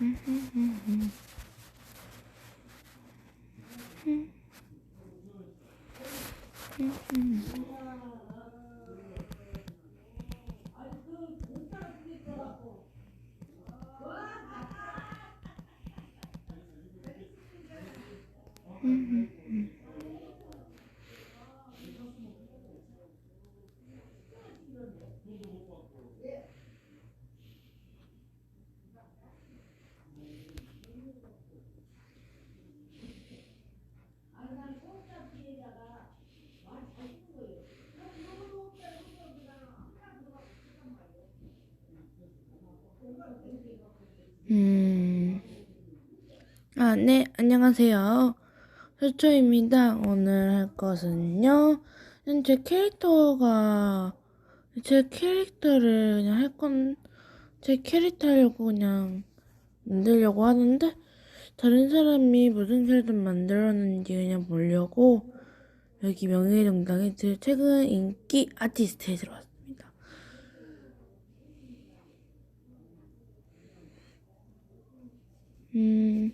Mm-hmm. mm-hmm. mm-hmm. mm-hmm. 음. 아, 네, 안녕하세요. 설초입니다. 오늘 할 것은요. 제 캐릭터가, 제 캐릭터를 그냥 할 건, 제 캐릭터 하려고 그냥 만들려고 하는데, 다른 사람이 무슨 캐릭터 만들었는지 그냥 보려고, 여기 명예정당에 제 최근 인기 아티스트에 들어왔습니다. 음,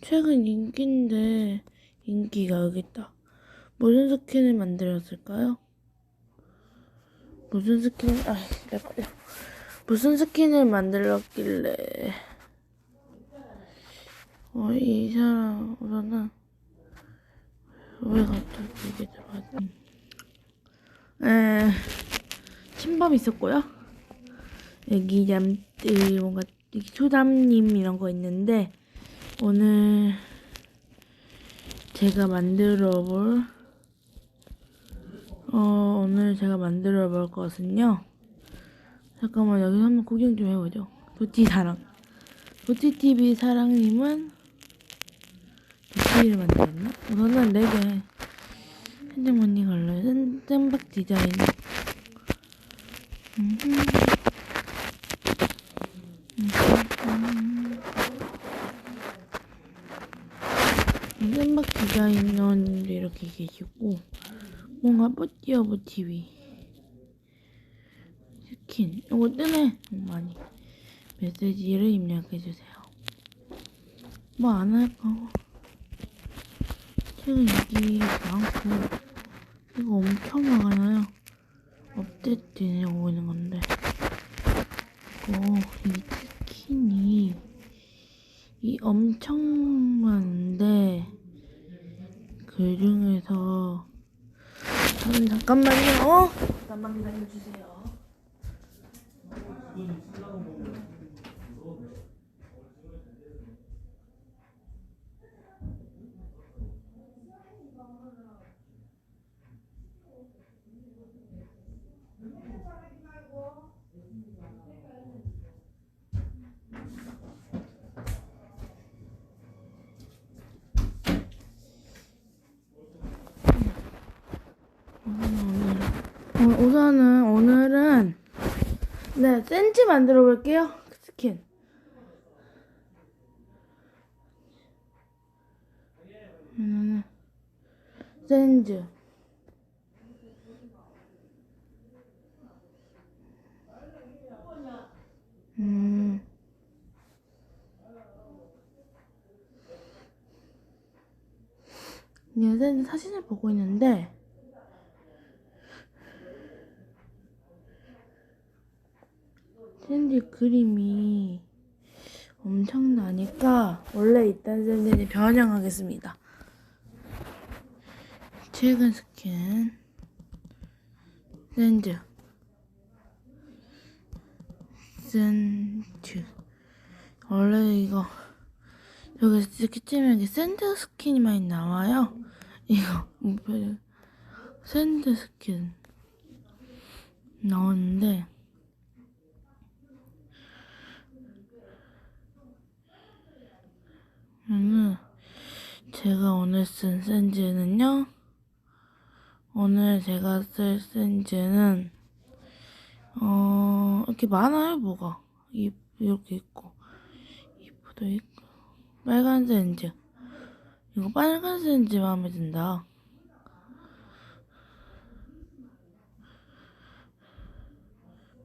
최근 인기인데, 인기가 여기 있다. 무슨 스킨을 만들었을까요? 무슨 스킨을, 아, 헷갈려. 무슨 스킨을 만들었길래, 어, 이 사람, 우선은, 왜 갑자기 이게 들어왔지? 에, 침범 있었고요. 여기 잠들 뭔가 여기 소담님 이런 거 있는데 오늘 제가 만들어 볼 어, 오늘 제가 만들어 볼 것은요. 잠깐만 여기서 한번 구경 좀 해보죠. 도티 사랑. 도티 TV 사랑님은 도티를 만들었나? 우선은 4개 핸드머니 걸로 샌박 디자인. 음흠. 샌박 디자이너님도 이렇게 계시고 뭔가 뽀띠어브 TV 스킨. 이거 뜨네 많이 메시지를 입력해주세요. 뭐 안 할까? 최근 인기 많고 이거 엄청 많아요. 업데이트 오고 있는 건데. 이이 스킨이 이 엄청 많은데 그 중에서 저는 잠깐만요. 어? 잠깐만 기다려주세요. 어, 우선은 오늘은 네 센즈 만들어 볼게요 스킨. 음, 센즈. 음. 네, 센즈 사진을 보고 있는데 샌디 그림이 엄청나니까 원래 있던 샌디를 변형하겠습니다. 최근 스킨 샌드 샌드 원래 이거 여기 이렇게 찌면 샌드 스킨이 많이 나와요. 이거 샌드 스킨 나오는데 음, 제가 오늘 쓴 센즈는요. 오늘 제가 쓸 센즈는 어 이렇게 많아요 뭐가 이 이렇게 있고 이프도 있고 빨간 센즈 이거 빨간 센즈 마음에 든다.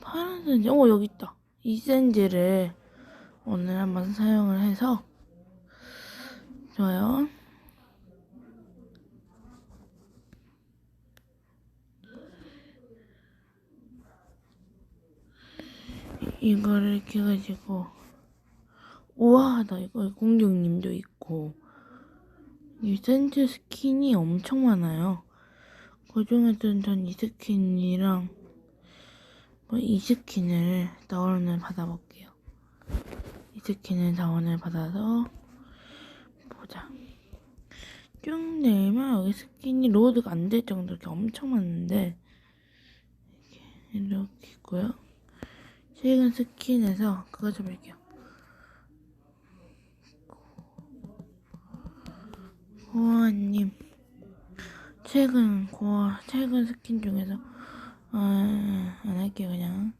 파란 센즈 어 여기 있다. 이 센즈를 오늘 한번 사용을 해서 좋아요. 이- 이거를 이렇게 해가지고 우와하다 이거 공격님도 있고 이 센트 스킨이 엄청 많아요. 그 중에서는 전이 스킨이랑 뭐이 스킨을 다운을 받아볼게요. 이 스킨을 다운을 받아서 보자. 쭉 내면 여기 스킨이 로드가 안 될 정도로 이렇게 엄청 많은데 이렇게, 이렇게 있고요. 최근 스킨에서 그거 좀 볼게요. 고아님 최근 고아 최근 스킨 중에서 아, 안 할게요 그냥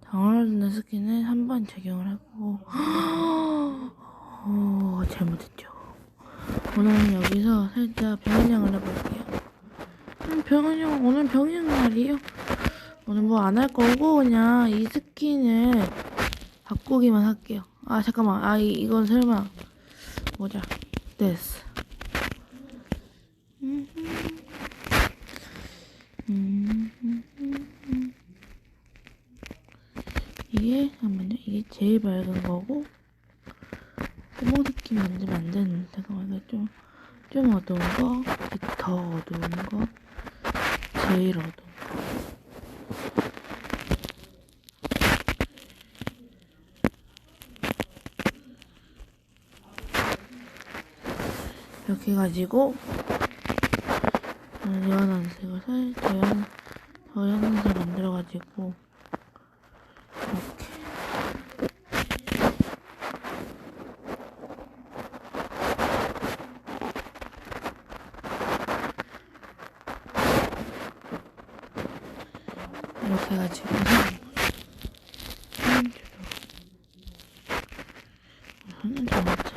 다운로드는 스킨을 한 번 적용을 하고 오 잘못했죠. 오늘은 여기서 살짝 병원양을 해볼게요. 음, 병원양 오늘 병양 날이에요. 오늘 뭐 안 할 거고 그냥 이 스킨을 바꾸기만 할게요. 아 잠깐만. 아 이, 이건 설마 보자 됐어. 음, 이게 잠깐만요. 이게 제일 밝은 거고 구멍 느낌 만들면 안 되는데 잠깐만 좀, 좀 어두운 거, 더 어두운 거, 제일 어두운 거. 이렇게 해가지고 어, 연한 색을 살짝 연, 더 연한색 만들어가지고 이렇게 이렇게 해가지고 손으로 손은 좀 맞자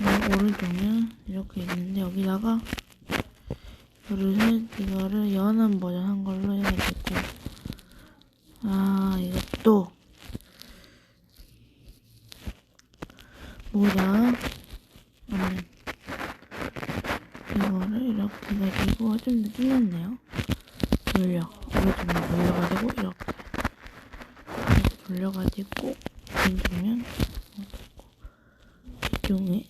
음, 오른쪽면 이렇게 있는데 여기다가 이거를 연한 버전 한 걸로 해가지고. 아 이것도 뭐다 음, 이거를 이렇게 해가지고 좀 느낌 났네요? 돌려. 오른쪽면 돌려가지고 이렇게. 돌려가지고 왼쪽면 이쪽에.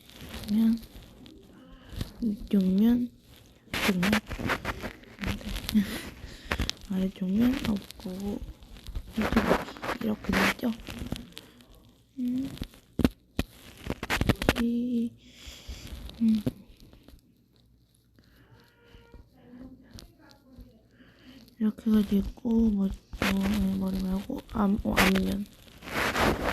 면 이쪽면. 이쪽면 아래쪽면 없고 이렇게 이렇게 되죠 음. 이, 음. 이렇게 해가지고 뭐, 뭐 머리 말고 앞, 어, 앞면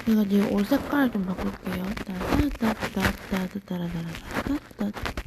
그래가지고 옷 색깔을 좀 바꿀게요 따따따따따따따따따따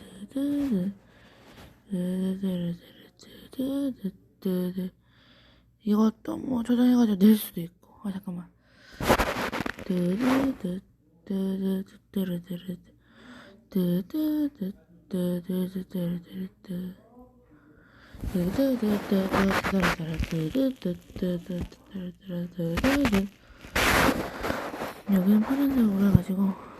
뭐 조정해가지고 낼 수도 있고. 아 잠깐만. 여기는 파란색으로 해가지고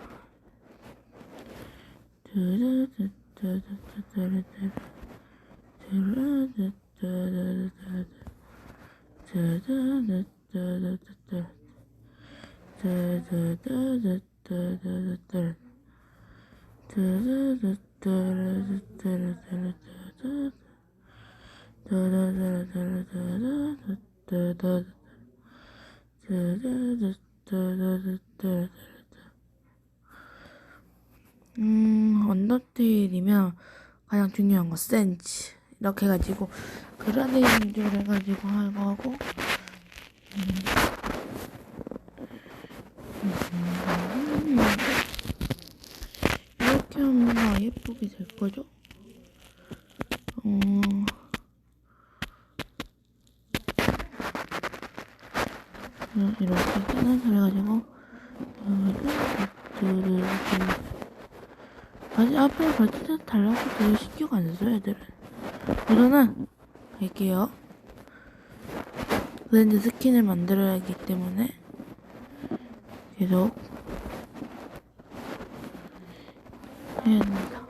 음, 언더테일이면 가장 중요한 거 센치 이렇게 해가지고 그라데이션으로 해가지고 하고 하고 음. 이렇게 하면 뭔가 예쁘게 될 거죠? 어, 음, 이렇게 소리 해가지고 아직 앞에 벌써 달라고 되게 신경 안 써, 애들은. 우선은, 갈게요. 브랜드 스킨을 만들어야 하기 때문에, 계속, 해야 됩니다.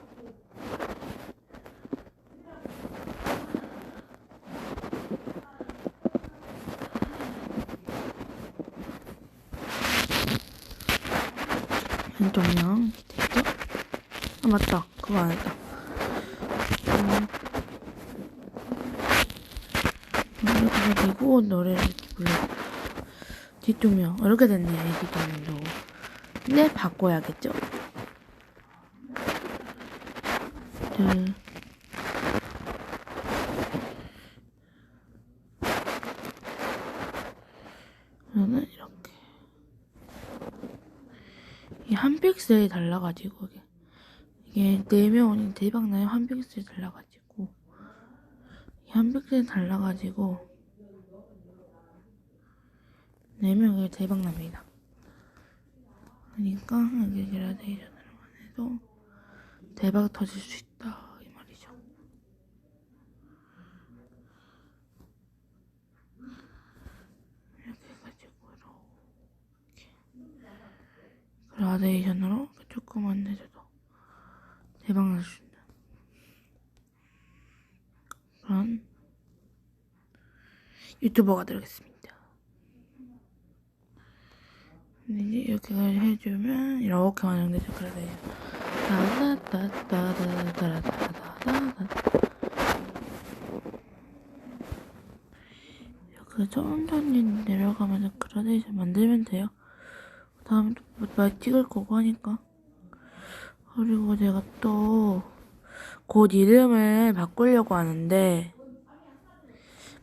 왼쪽면 됐죠? 아 맞다 그거 안 했다 음. 이렇게 되고 노래를 이렇게 불러 뒷조명 이렇게 됐네 뒷조명도. 근데 바꿔야겠죠? 둘. 저는 이렇게. 이 한 픽셀이 달라가지고 이게 이게 네명이 대박 나요. 한 픽셀이 달라가지고. 이 한 픽셀이 달라가지고 네 명이 대박 납니다. 그러니까 여기 그라데이션으로만 해도 대박 터질 수 있다 이 말이죠. 이렇게 해가지고 이렇게 그라데이션으로 조금만 내줘도 대박 날수 그런 유튜버가 되겠습니다. 이제 이렇게 해주면 이렇게 완성되죠. 그래서 그 천천히 내려가면서 그라데이션 만들면 돼요. 다음에 또말 찍을 거고 하니까. 그리고 제가 또 곧 이름을 바꾸려고 하는데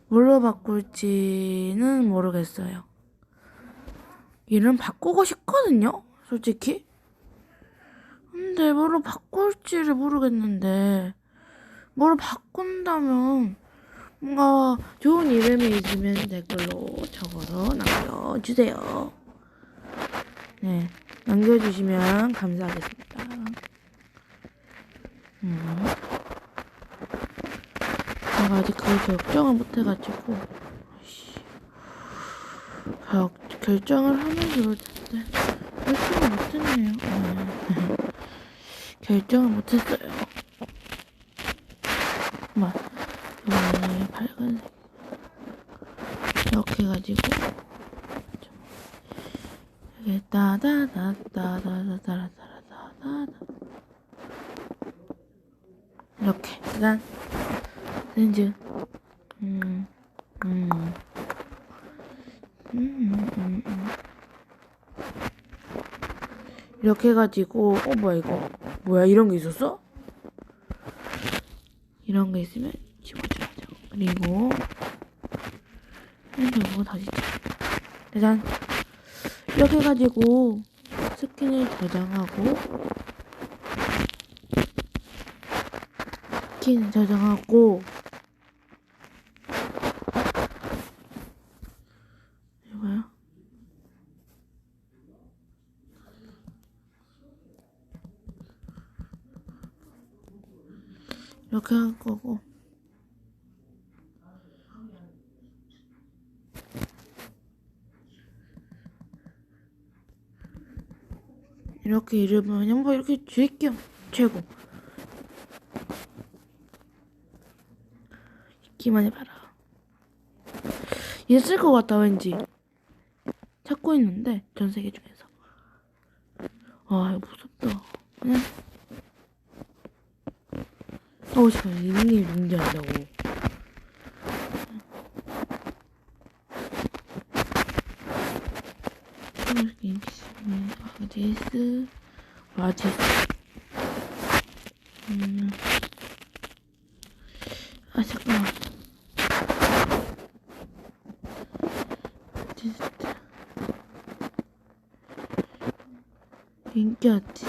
뭘로 바꿀지는 모르겠어요. 이름 바꾸고 싶거든요, 솔직히. 근데 뭐로 바꿀지를 모르겠는데 뭐로 바꾼다면 뭔가 좋은 이름이 있으면 댓글로 적어서 남겨주세요. 네, 남겨주시면 감사하겠습니다. 음. 제가 아직 그걸 결정을 못해가지고. 결, 결정을 하면 좋을 텐데 결정을 못했네요. 네. 결정을 못했어요. 막 밝은색 이렇게 해가지고 여기 따다다다다다다다다다 이 일단 렌즈 음, 음. 음, 음, 음, 음. 이렇게 해가지고 어 뭐야 이거 뭐야 이런 게 있었어? 이런 게 있으면 집어줘야죠 그리고 이거 다시 짜잔 이렇게 해가지고 스킨을 저장하고 스킨을 저장하고. 이거요? 이렇게 할 거고. 이렇게 이름은 한번 이렇게 줄게요 최고 기만 해봐라. 있을 것 같다 왠지. 찾고 있는데 전 세계 중에서. 아 이거 무섭다. 그냥 어우 잠깐 이름이 뭔지 안다고. 아지스. 아지스. 음. 아 잠깐만 아지스 인기 아지스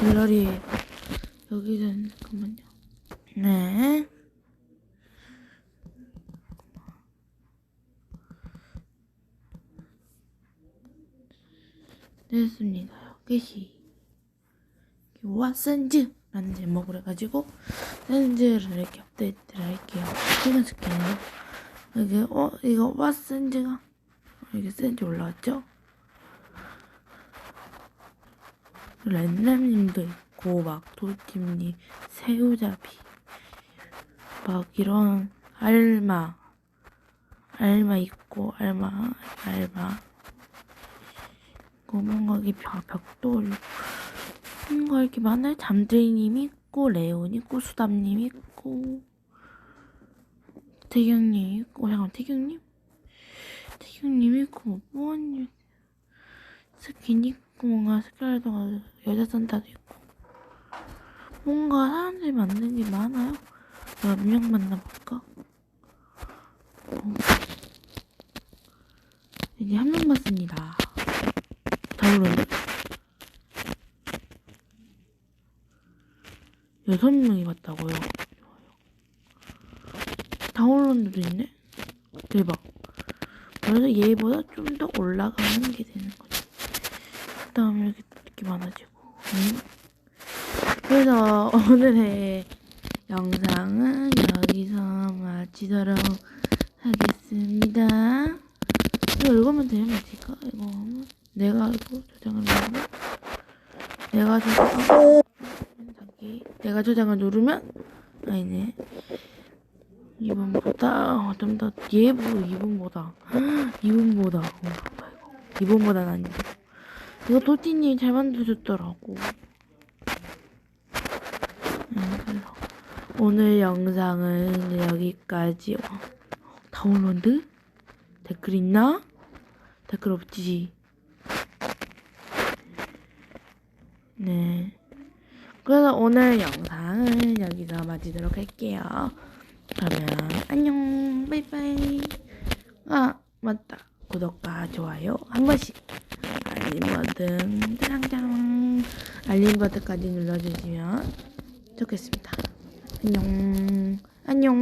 물놀이 여기는 잠깐만요. 네. 됐습니다. 끝이 왓슨즈라는 제목으로 해가지고 센즈를 이렇게 업데이트를 할게요. 스캔으로 이게 어 이거 왓슨즈가? 이게 센즈 올라왔죠? 랜덤님도 있고 막 도팀님 새우잡이 막 이런 알마 알마 있고 알마 알마. 이게 벽, 벽돌 뭔가 이렇게 많아요 잠들이님 있고 레온 있고 수담님 있고 태경님 있고 잠깐 태경님? 태경님 있고 뭐 뭐하니 스킨 있고 뭔가 스켈레톤 여자 산타도 있고. 뭔가 사람들이 만든 게 많아요. 몇 명 만나볼까? 어. 이제 한 명 봤습니다. 다운로드 여섯 명이 봤다고요. 다운로드도 있네. 대박. 그래서 얘보다 좀 더 올라가는 게 되는 거지. 그 다음에 이렇게, 이렇게 많아지고. 응? 그래서 오늘의 영상은 여기서 마치도록 하겠습니다. 이거 읽으면 되는 거지까? 이거 하면 내가 이거 저장을 누르면 내가 저장 자기 내가 저장을 누르면 아니네 이분보다 좀더 어, 뭐야 이거 이분보다는 아니고 이거 도티님 잘 만드셨더라고 음, 오늘 영상은 여기까지 어, 다운로드 댓글 있나? 댓글 없지 네. 그래서 오늘 영상은 여기서 마치도록 할게요. 그러면 안녕, 바이바이. 아, 맞다. 구독과 좋아요 한 번씩. 알림 버튼, 짜랑짜랑. 알림 버튼까지 눌러주시면 좋겠습니다. 안녕, 안녕.